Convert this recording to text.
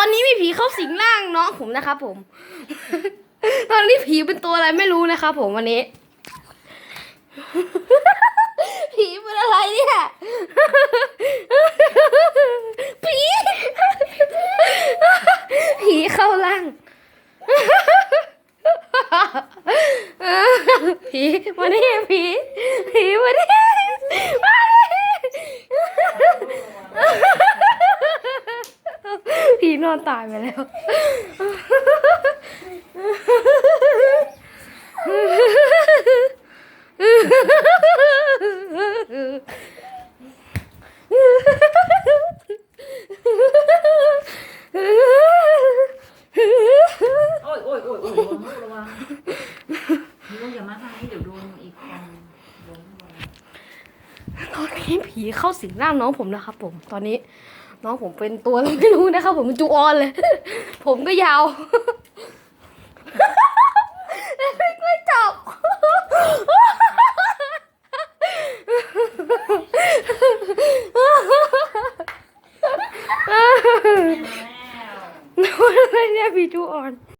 ตอนนี้มีผีเข้าสิงร่างน้องผมนะครับผม ตอนนี้ผีเป็นตัวอะไรไม่รู้นะครับผมวันนี้ ผีเป็นอะไรเนี่ย ผี ผีเข้าร่าง ผีมานี่ผี ผีมานี่มานี่ พีนอนตายไปแล้ว โอ้ยโอ้ยโอ้ยโอ้ยระวังลูกระวังลูกอย่ามาทางนี้เดี๋ยวโดนอีกคนโดนข้างบน ตอนนี้ผีเข้าสิงร่างน้องผมนะครับ ผมตอนนี้ น้องผมเป็นตัวอะไรไม่รู้นะครับ ผมเป็นจูออนเลย ผมก็ยาวไม่ไม่จับอะไรเนี่ยผีจูออน